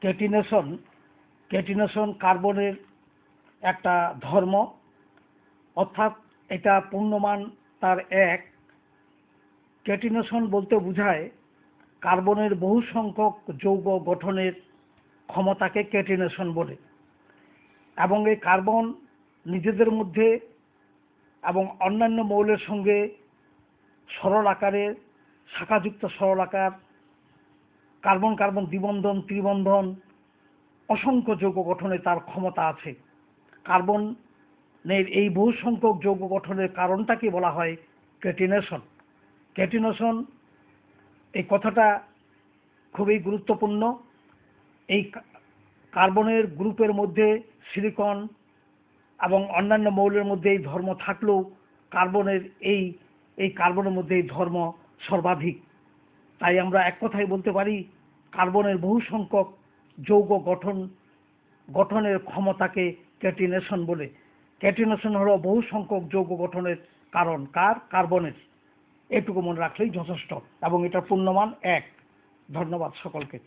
Catenation catenation কার্বনের একটা ধর্ম, অর্থাৎ এটা পূর্ণমান তার এক। ক্যাটিনেশন বলতে বোঝায় কার্বনের বহু সংখ্যক যৌগ গঠনের ক্ষমতাকে ক্যাটিনেশন বলে। এবং এই কার্বন নিজেদের মধ্যে এবং অন্যান্য মৌলের সঙ্গে সরল আকারে শাখাযুক্ত সরল আকার কার্বন কার্বন দ্বিবন্ধন, ত্রিবন্ধন, অসংখ্য যৌগ গঠনে তার ক্ষমতা আছে। কার্বনের এই বহু সংখ্যক যৌগ গঠনের কারণটাকে বলা হয় ক্যাটিনেশন ক্যাটিনেশন এই কথাটা খুবই গুরুত্বপূর্ণ। এই কার্বনের গ্রুপের মধ্যে সিলিকন এবং অন্যান্য মৌলের মধ্যে এই ধর্ম থাকলেও কার্বনের এই এই কার্বনের মধ্যে এই ধর্ম সর্বাধিক। তাই আমরা এক কথাই বলতে পারি, কার্বনের বহু সংখ্যক যৌগ গঠন, গঠনের ক্ষমতাকে ক্যাটিনেশন বলে। ক্যাটিনেশন হলো বহু সংখ্যক যৌগ গঠনের কারণ। কার? কার্বনের। এটুকু মনে রাখলেই যথেষ্ট এবং এটার পূর্ণমান এক। ধন্যবাদ সকলকে।